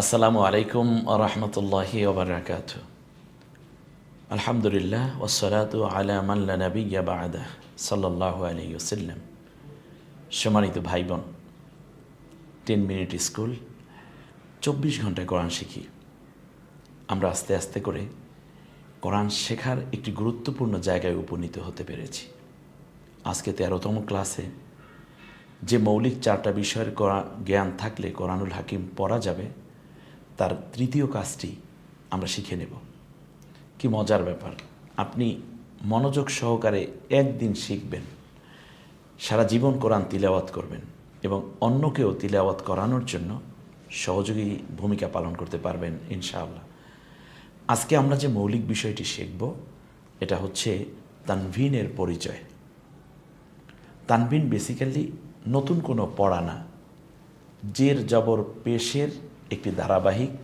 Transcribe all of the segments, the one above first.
আসসালামু আলাইকুম রহমতুল্লাহি ওবরাকাত আলহামদুলিল্লাহ ওসলাত আলা মাল্লা নবিয়া বাদা সাল্লাহ আলী ওসাল্লাম সম্মানিত ভাই বোন টেন মিনিট স্কুল, চব্বিশ ঘন্টায় কোরআন শিখি। আমরা আস্তে আস্তে করে কোরআন শেখার একটি গুরুত্বপূর্ণ জায়গায় উপনীত হতে পেরেছি। আজকে তেরোতম ক্লাসে যে মৌলিক চারটা বিষয়ের জ্ঞান থাকলে কোরআনুল হাকিম পড়া যাবে তার তৃতীয় কাজটি আমরা শিখে নেব। কি মজার ব্যাপার, আপনি মনোযোগ সহকারে একদিন শিখবেন, সারা জীবন কোরআন তিলাওয়াত করবেন এবং অন্যকেও তিলাওয়াত করানোর জন্য সহযোগী ভূমিকা পালন করতে পারবেন ইনশাআল্লাহ। আজকে আমরা যে মৌলিক বিষয়টি শিখব, এটা হচ্ছে তানভিনের পরিচয়। তানভিন বেসিক্যালি নতুন কোনো পড়া না, জের জবর পেশের একটি ধারাবাহিক,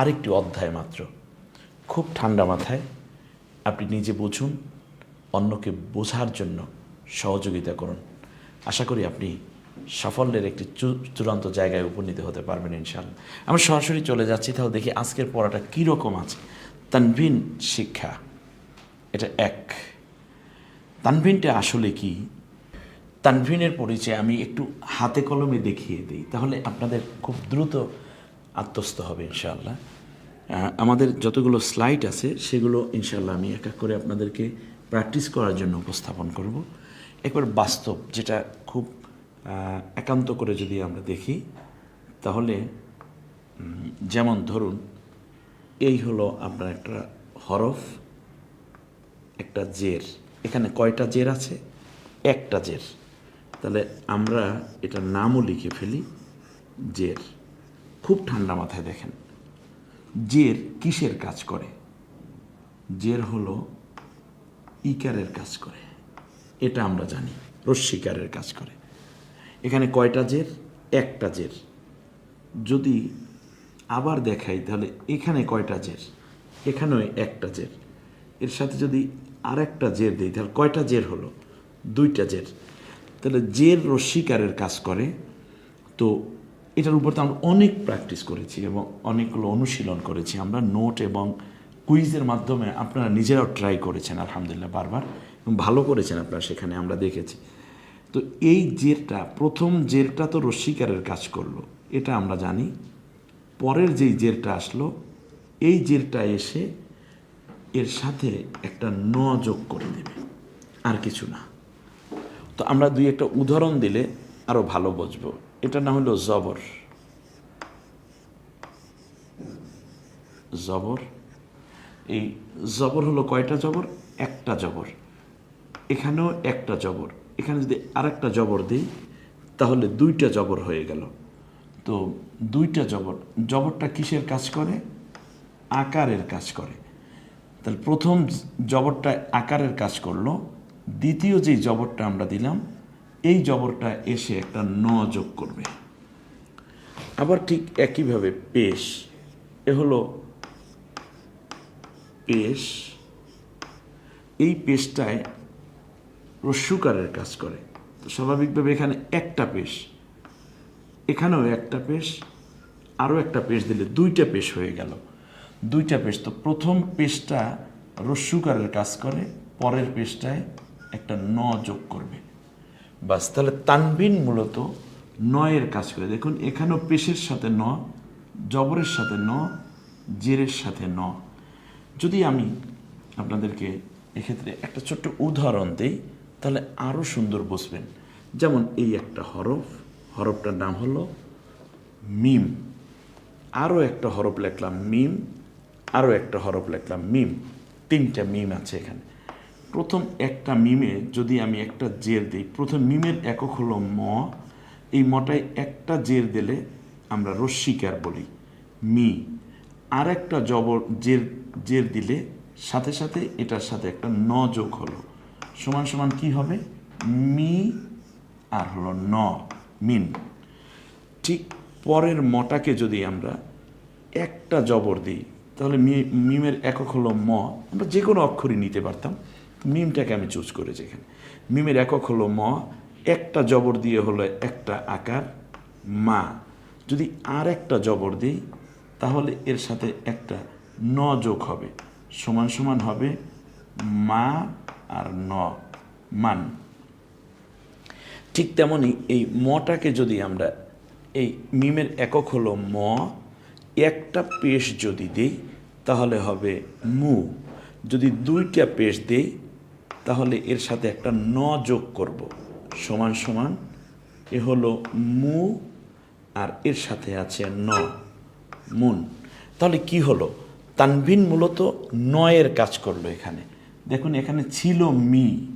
আরেকটি অধ্যায় মাত্র। খুব ঠান্ডা মাথায় আপনি নিজে বুঝুন, অন্যকে বোঝার জন্য সহযোগিতা করুন। আশা করি আপনি সাফল্যের একটি চূড়ান্ত জায়গায় উপনীত হতে পারবেন ইনশাআল্লাহ। আমরা সরাসরি চলে যাচ্ছি, তাহলে দেখি আজকের পড়াটা কীরকম আছে। তানভিন শিক্ষা, এটা এক। তানভিনটা আসলে কি? তানভিনের পরিচয় আমি একটু হাতে কলমে দেখিয়ে দিই, তাহলে আপনাদের খুব দ্রুত আত্মস্থ হবে ইনশাআল্লাহ। আমাদের যতগুলো স্লাইড আছে, সেগুলো ইনশাআল্লাহ আমি এক এক করে আপনাদেরকে প্র্যাকটিস করার জন্য উপস্থাপন করব। একবার বাস্তব যেটা খুব একান্ত করে যদি আমরা দেখি, তাহলে যেমন ধরুন, এই হলো আপনার একটা হরফ, একটা জের। এখানে কয়টা জের আছে? একটা জের। তাহলে আমরা এটা নামও লিখে ফেলি, জের। খুব ঠান্ডা মাথায় দেখেন। জের কিসের কাজ করে? জের হলো ইকারের কাজ করে। এটা আমরা জানি রস্বীকারের কাজ করে। এখানে কয়টা জের? একটা জের। যদি আবার দেখাই, তাহলে এখানে কয়টা জের? এখানেও একটা জের। এর সাথে যদি আর একটা জের দিই, তাহলে কয়টা জের হলো? দুইটা জের। তাহলে জের রস্বীকারের কাজ করে, তো এটার উপর তো আমরা অনেক প্র্যাকটিস করেছি এবং অনেকগুলো অনুশীলন করেছি। আমরা নোট এবং কুইজের মাধ্যমে আপনারা নিজেরাও ট্রাই করেছেন, আলহামদুলিল্লাহ, বারবার এবং ভালো করেছেন আপনারা সেখানে, আমরা দেখেছি। তো এই জেরটা, প্রথম জেরটা তো রস্বীকারের কাজ করল, এটা আমরা জানি। পরের যেই জেরটা আসলো, এই জেরটা এসে এর সাথে একটা ন যোগ করে দেবে, আর কিছু না। তো আমরা দুই একটা উদাহরণ দিলে আরও ভালো বুঝব। এটা না হলো জবর। জবর। এই জবর হলো কয়টা জবর? একটা জবর। এখানেও একটা জবর। এখানে যদি আরেকটা জবর দিই, তাহলে দুইটা জবর হয়ে গেল। তো দুইটা জবর। জবরটা কিসের কাজ করে? আকারের কাজ করে। তাহলে প্রথম জবরটা আকারের কাজ করল। দ্বিতীয় যেই জবরটা আমরা দিলাম এই জবরটা এসে একটা ন যোগ করবে। আবার ঠিক একইভাবে পেশ। এ হলো পেশ। এই পেশটায় রস্যুকারের কাজ করে। তো স্বাভাবিকভাবে এখানে একটা পেশ। এখানেও একটা পেশ। আরও একটা পেশ দিলে দুইটা পেশ হয়ে গেল। দুইটা পেশ। তো প্রথম পেশটা রস্যুকারের কাজ করে, পরের পেশটায় একটা ন যোগ করবে। বাস, তাহলে তানবিন মূলত নয়ের কাজ করে। দেখুন, এখানেও পেশের সাথে ন, জবরের সাথে ন, জেরের সাথে ন। যদি আমি আপনাদেরকে এক্ষেত্রে একটা ছোট্ট উদাহরণ দিই, তাহলে আরও সুন্দর বুঝবেন। যেমন এই একটা হরফ, হরফটার নাম হলো মিম। আরও একটা হরফ লিখলাম, মিম। আরও একটা হরফ লেখলাম, মিম। তিনটা মিম আছে এখানে। প্রথম একটা মিমে যদি আমি একটা জের দিই, প্রথম মিমের একক হলো ম। এই মটায় একটা জের দিলে আমরা রস্বীকার বলি, মি। আর একটা জবর জের জের দিলে সাথে সাথে এটার সাথে একটা ন যোগ হলো। সমান সমান কি হবে? মি আর হলো ন, মিন। ঠিক পরের মটাকে যদি আমরা একটা জবর দিই, তাহলে মিমের একক হলো ম। আমরা যে কোনো অক্ষরই নিতে পারতাম। মিমটাকে আমি চুজ করেছি এখানে। মিমের একক হলো ম, একটা জবর দিয়ে হলো একটা আকার, মা। যদি আর একটা জবর দিই, তাহলে এর সাথে একটা ন যোগ হবে। সমান সমান হবে মা আর ন, মান। ঠিক তেমনি এই মটাকে যদি আমরা, এই মিমের একক হলো ম, একটা পেশ যদি দিই, তাহলে হবে মু। যদি দুইটা পেশ দেই তাহলে এর সাথে একটা ন যোগ করব। সমান সমান এ হলো মু আর এর সাথে আছে ন, মুন। তাহলে কি হলো? তানভিন মূলত নয়ের কাজ করল এখানে। দেখুন, এখানে ছিল মি।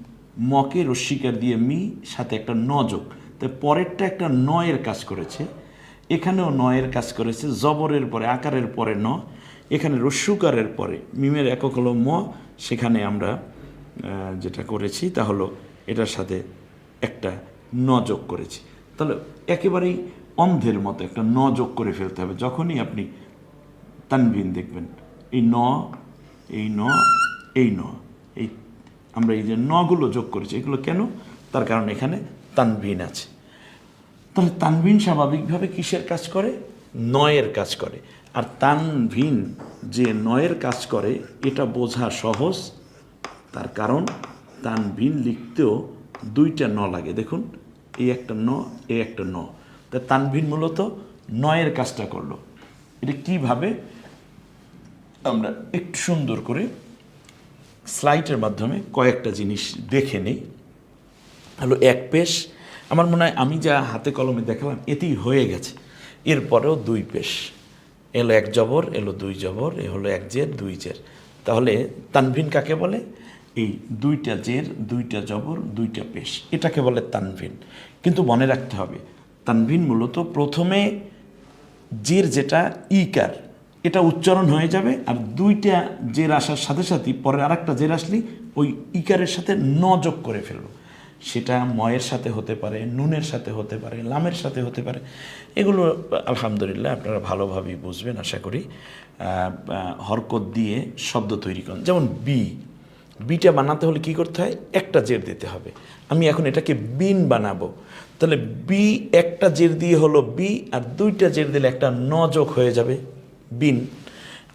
মকে রশ্মিকার দিয়ে মি সাথে একটা ন যোগ। তাই পরেরটা একটা নয়ের কাজ করেছে। এখানেও নয়ের কাজ করেছে, জবরের পরে, আকারের পরে ন। এখানে রস্যুকারের পরে, মিমের একক হলো ম। সেখানে আমরা যেটা করেছি তা হলো এটার সাথে একটা ন যোগ করেছি। তাহলে একেবারেই অন্ধের মতো একটা ন যোগ করে ফেলতে হবে। যখনই আপনি তানভিন দেখবেন, এই ন এই ন এই ন, এই আমরা এই যে নগুলো যোগ করেছি, এগুলো কেন? তার কারণ এখানে তানভিন আছে। তাহলে তানভিন স্বাভাবিকভাবে কিসের কাজ করে? নয়ের কাজ করে। আর তানভিন যে নয়ের কাজ করে, এটা বোঝা সহজ। তার কারণ তানভিন লিখতেও দুইটা ন লাগে। দেখুন এই একটা ন এই একটা ন। তা তানভিন মূলত নয়ের কাজটা করল। এটা কীভাবে? আমরা একটু সুন্দর করে স্লাইডের মাধ্যমে কয়েকটা জিনিস দেখে নেই। হলো এক পেশ, আমার মনে হয় আমি যা হাতে কলমে দেখালাম, এতেই হয়ে গেছে। এরপরেও দুই পেশ। এলো এক জবর, এলো দুই জবর, এ হলো এক জের, দুই জের। তাহলে তানভিন কাকে বলে? এই দুইটা জের, দুইটা জবর, দুইটা পেশ। এটাকে বলে তানভিন। কিন্তু মনে রাখতে হবে, তানভিন মূলত প্রথমে জের যেটা ইকার, এটা উচ্চারণ হয়ে যাবে আর দুইটা জের আসার সাথে সাথে পরে আর একটা জের আসলেই ওই ইকারের সাথে ন যোগ করে ফেলব। সেটা ময়ের সাথে হতে পারে, নুনের সাথে হতে পারে, লামের সাথে হতে পারে। এগুলো আলহামদুলিল্লাহ আপনারা ভালোভাবেই বুঝবেন, আশা করি। হরকত দিয়ে শব্দ তৈরি করেন। যেমন বি বিটা বানাতে হলে কি করতে হয়? একটা জের দিতে হবে। আমি এখন এটাকে বিন বানাবো। তাহলে বি একটা জের দিয়ে হলো বি আর দুইটা জের দিলে একটা ন যোগ হয়ে যাবে বিন।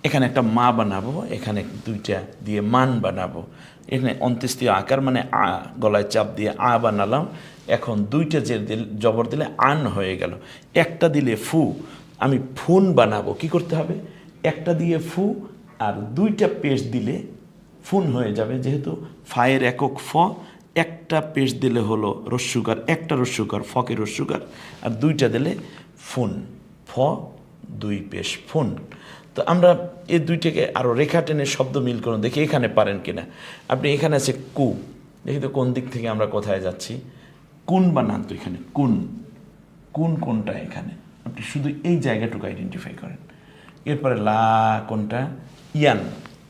এখানে একটা মা বানাবো, এখানে দুইটা দিয়ে মান বানাবো। এখানে অন্ত্যেষ্টিয় আকার মানে আ, গলায় চাপ দিয়ে আ বানালাম। এখন দুইটা জের দিলে, জবর দিলে আন হয়ে গেল। একটা দিলে ফু, আমি ফুন বানাবো। কি করতে হবে? একটা দিয়ে ফু আর দুইটা পেশ দিলে ফুন হয়ে যাবে। যেহেতু ফায়ের একক ফ, একটা পেশ দিলে হলো রস্যুকার একটা রস্যুকার ফকে রস্যুকার আর দুইটা দিলে ফুন। ফ, দুই পেশ, ফুন। তো আমরা এই দুইটাকে আরও রেখা টেনে শব্দ মিল করুন দেখি এখানে পারেন কিনা। আপনি এখানে আছে কু। দেখি তো কোন দিক থেকে আমরা কোথায় যাচ্ছি। কোন বানান তো এখানে, কোন। কোন কোনটা এখানে? আপনি শুধু এই জায়গাটুকু আইডেন্টিফাই করেন। এরপরে লা কোনটা? ইয়ান।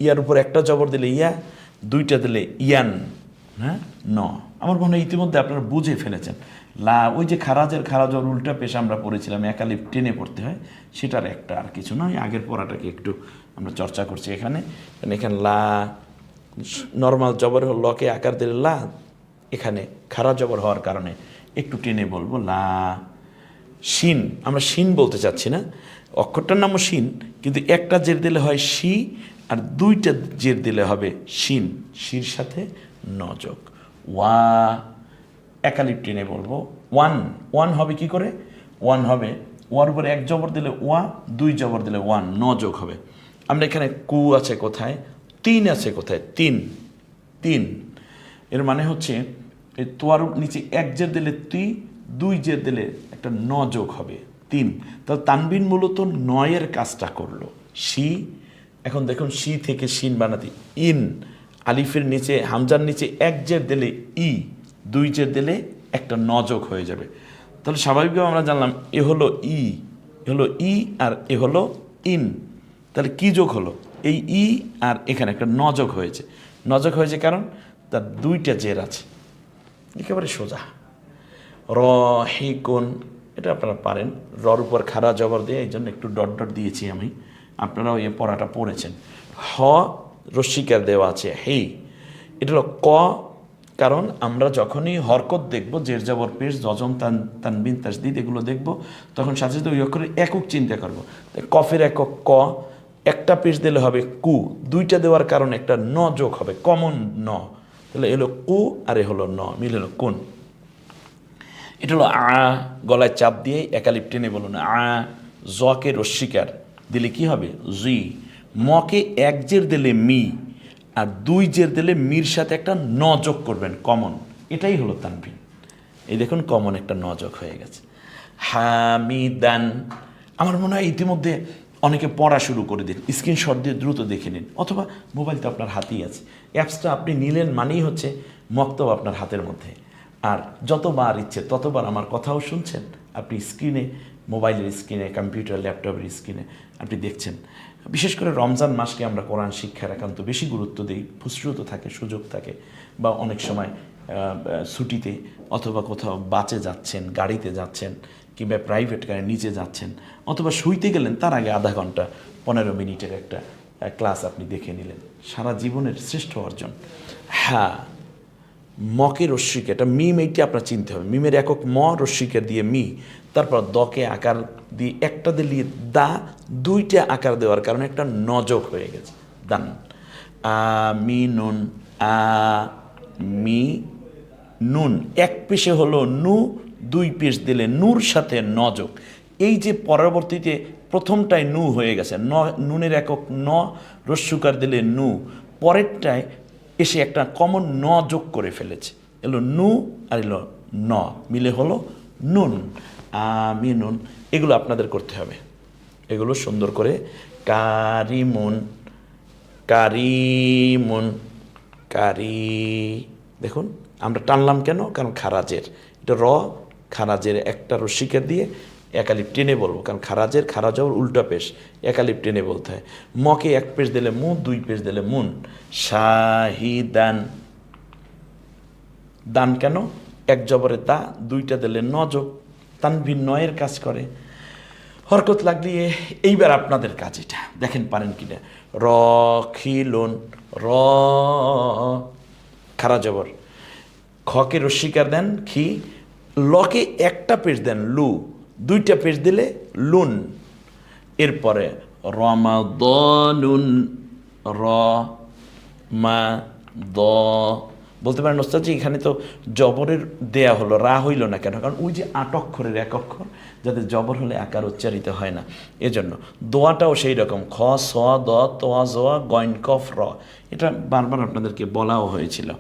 ইয়ার উপর একটা জবর দিলে ইয়া, দুইটা দিলে ইয়ান হ্যাঁ? ন। আমার মনে হয় ইতিমধ্যে আপনারা বুঝে ফেলেছেন। লা, ওই যে খারাজের খারাজর উল্টা পেশা আমরা পড়েছিলাম, একালিপ টেনে পড়তে হয়, সেটার একটা আর কিছু নয়। আগের পড়াটাকে একটু আমরা চর্চা করছি এখানে। কারণ এখানে লা, নর্মাল জবর হল লকে আকার দিলে লা, এখানে খারাপ জবর হওয়ার কারণে একটু টেনে বলব লা, শিন। আমরা শিন বলতে চাচ্ছি না। অক্ষরটার নামও শিন, কিন্তু একটা জের দিলে হয় শি আর দুইটা জের দিলে হবে শিন। শির সাথে নজক। ওয়া, একালিপ টেনে বলব। ওয়ান ওয়ান হবে কি করে? ওয়ান হবে, ওয়ার উপরে এক জবর দিলে ওয়া, দুই জবর দিলে ওয়ান নযোগ হবে। আমরা এখানে কু আছে কোথায়? তিন আছে কোথায়? তিন তিন। এর মানে হচ্ছে এই তোয়ার নিচে এক জের দিলে তুই দুই জের দিলে একটা ন যোগ হবে, তিন। তাহলে তানবিন মূলত নয়ের কাজটা করল। শি এখন দেখুন শি থেকে শিন বানাতে। ইন, আলিফের নিচে, হামজার নিচে এক জের দিলে ই, দুই জের দিলে একটা নজক হয়ে যাবে। তাহলে স্বাভাবিকভাবে আমরা জানলাম এ হলো ই, এ হলো ই আর এ হলো ইন। তাহলে কি যোগ হলো? এই ই আর এখানে একটা নজক হয়েছে। নজক হয়েছে কারণ তার দুইটা জের আছে। একেবারে সোজা। র হি কোন এটা আপনারা পারেন। রর উপর খাড়া জবর দিয়ে, এই জন্য একটু ডট ডট দিয়েছি আমি। আপনারাও এই পড়াটা পড়েছেন। হ রস্বীকার দেওয়া আছে, হে। এটা হলো ক, কারণ আমরা যখনই হরকত দেখব জের জবর পেশ, যজম, তান, তানবিন, তাসদিদ, এগুলো দেখব, তখন সাথে সাথে ওই অক্ষরের একক চিন্তা করব। কফের একক ক, একটা পেশ দিলে হবে কু, দুইটা দেওয়ার কারণে একটা ন যোগ হবে, কমন ন। তাহলে এলো কু আর এ হলো ন, মিলে হলো কোন। এটা হলো আ, গলায় চাপ দিয়ে একালিপ টেনে বলুন, আ জকে রস্বীকার দিলে কি হবে? জি। মকে এক জের দিলে মি আর দুই জের দিলে মির সাথে একটা ন যোগ করবেন, কমন। এটাই হলো তানভিন এই দেখুন, কমন একটা ন যোগ হয়ে গেছে। হামিদান। আমার মনে হয় ইতিমধ্যে অনেকে পড়া শুরু করে দিন। স্ক্রিনশট দিয়ে দ্রুত দেখে নিন। অথবা মোবাইল তো আপনার হাতেই আছে। অ্যাপসটা আপনি নিলেন মানেই হচ্ছে মক্তব আপনার হাতের মধ্যে। আর যতবার ইচ্ছে ততবার আমার কথাও শুনছেন। আপনি স্ক্রিনে মোবাইলের স্ক্রিনে কম্পিউটার ল্যাপটপের স্ক্রিনে। আপনি দেখছেন। বিশেষ করে রমজান মাসকে আমরা কোরআন শিক্ষার একান্ত বেশি গুরুত্ব দিই। ফুসরত থাকে, সুযোগ থাকে। বা অনেক সময় ছুটিতে অথবা কোথাও বাসে যাচ্ছেন, গাড়িতে যাচ্ছেন কিংবা প্রাইভেট কারে নিচে যাচ্ছেন অথবা শুইতে গেলেন, তার আগে আধা ঘণ্টা, পনেরো মিনিটের একটা ক্লাস আপনি দেখে নিলেন। সারা জীবনের শ্রেষ্ঠ অর্জন। হ্যাঁ মকে রস্যিকে এটা মিম এইটি আপনার চিনতে হবে। মিমের একক ম রশ্মিকে দিয়ে মি, তারপর দকে আকার দিয়ে একটা দিলে দা, দুইটা আকার দেওয়ার কারণে একটা নজক হয়ে গেছে। দান আ, মি, নুন, আ, মি, নুন। এক পেশে হলো নু, দুই পেশ দিলে নূর সাথে নজক এই যে পরবর্তীতে প্রথমটায় নু হয়ে গেছে, ন, নুনের একক ন রস্যুকার দিলে নু, পরেরটায় এসে একটা কমন ন যোগ করে ফেলেছে। এলো নু আর এলো ন, মিলে হলো নুন আমি নুন এগুলো আপনাদের করতে হবে। এগুলো সুন্দর করে কারিমুন কারিমুন, কারি, দেখুন, আমরা টানলাম কেন? কারণ খারাজের। এটা র, খারাজের একটা রসিকা দিয়ে একালিপ টেনে বলব, কারণ খারাজের খারাজ হওয়ার উল্টা পেশ। একালিপ টেনে বলতে হয়। মকে এক পেশ দিলে মু দুই পেশ দিলে মুন। শাহিদান। দান কেন? এক জবরে তা, দুইটা দিলে নজক তানভিন নয়ের কাজ করে। হরকত লাগলিয়ে এইবার আপনাদের কাজ এটা। দেখেন পারেন কিনা। র খিলুন র খারা জবর খকে রস্বীকার দেন, খি। লকে একটা পেজ দেন, লু। দুইটা পেজ দিলে লুন। এরপরে রমাদনুন র মা দ বলতে পারেন, ওস্তাদ জি, এখানে তো জবরের দেয়া হলো, রা হইল না কেন? কারণ ওই যে আট অক্ষরের এক অক্ষর, যাতে জবর হলে আকার উচ্চারিত হয় না। এজন্য দোয়াটাও সেই রকম, খ, স, দ তোয়া জোয়া গইন, কফ, র। এটা বারবার আপনাদেরকে বলাও হয়েছিল।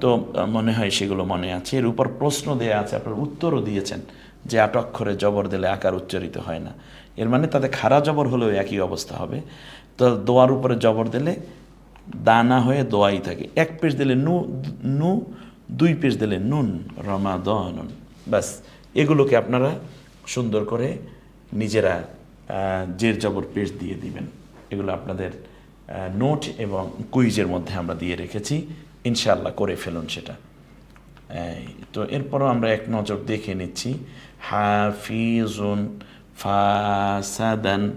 তো মনে হয় সেগুলো মনে আছে। এর উপর প্রশ্ন দেয়া আছে, আপনার উত্তরও দিয়েছেন। যে আট অক্ষরে জবর দিলে আকার উচ্চারিত হয় না। এর মানে তাতে খারা জবর হলেও একই অবস্থা হবে। তো দোয়ার উপরে জবর দিলে দানা হয়ে দোয়াই থাকে। এক পেজ দিলে নু নু, দুই পেজ দিলে নুন রমা নুন ব্যাস, এগুলোকে আপনারা সুন্দর করে নিজেরা জের জবর পেজ দিয়ে দিবেন। এগুলো আপনাদের নোট এবং কুইজের মধ্যে আমরা দিয়ে রেখেছি। ইনশাল্লাহ করে ফেলুন সেটা। তো এরপরও আমরা এক নজর দেখে নিচ্ছি। হাফিজুন ফাসাদান,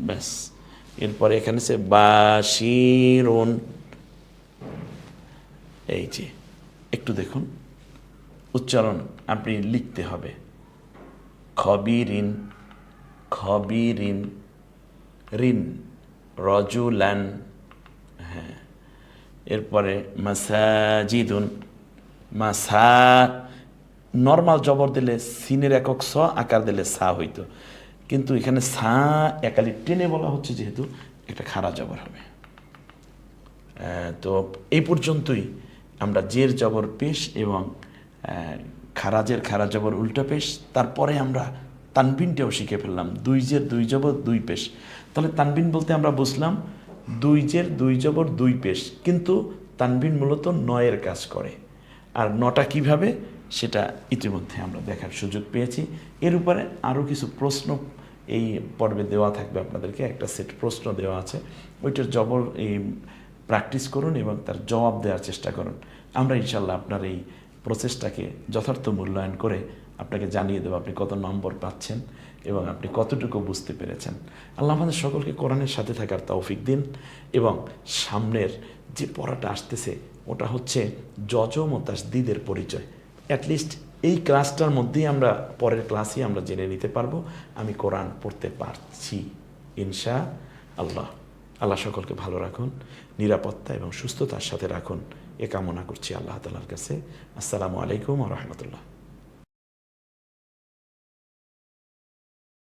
ব্যাস। এরপরে এখানে সে বাশিরুন। এই যে, একটু দেখুন। উচ্চারণ আপনি লিখতে হবে। খবিরিন খবিরিন, রিন, রজুলান হ্যাঁ। এরপরে মাসাজিদুন। মাসা নর্মাল জবর দিলে সিনের একক স, আকার দিলে সা হইতো। কিন্তু এখানে সা একালি টেনে বলা হচ্ছে যেহেতু একটা খারা জবর হবে। তো এই পর্যন্তই আমরা জের জবর পেশ এবং খারাজের খারা জবর উল্টা পেশ। তারপরে আমরা তানবিনটাও শিখে ফেললাম। দুই জের, দুই জবর, দুই পেশ। তাহলে তানবিন বলতে আমরা বুঝলাম, দুই জের, দুই জবর, দুই পেশ। কিন্তু তানবিন মূলত নয়ের কাজ করে। আর নটা কীভাবে, সেটা ইতিমধ্যে আমরা দেখার সুযোগ পেয়েছি। এর উপরে আরও কিছু প্রশ্ন এই পর্বে দেওয়া থাকবে আপনাদেরকে। একটা সেট প্রশ্ন দেওয়া আছে। ওইটার জবর এই প্র্যাকটিস করুন এবং তার জবাব দেওয়ার চেষ্টা করুন। আমরা ইনশাল্লাহ আপনার এই প্রসেসটাকে যথার্থ মূল্যায়ন করে আপনাকে জানিয়ে দেবো আপনি কত নম্বর পাচ্ছেন এবং আপনি কতটুকু বুঝতে পেরেছেন। আল্লাহ আমাদের সকলকে কোরআনের সাথে থাকার তৌফিক দিন এবং সামনের যে পড়াটা আসতেছে ওটা হচ্ছে যজম ও তাসদিদের পরিচয়। অ্যাটলিস্ট এই ক্লাসটার মধ্যেই আমরা, পরের ক্লাসে আমরা জেনে নিতে পারব। আমি কোরআন পড়তে পারছি, ইনশা আল্লাহ। আল্লাহ সকলকে ভালো রাখুন, নিরাপত্তা এবং সুস্থতার সাথে রাখুন। এ কামনা করছি আল্লাহ তালার কাছে। আসসালামু আলাইকুম রহমতুল্লাহ।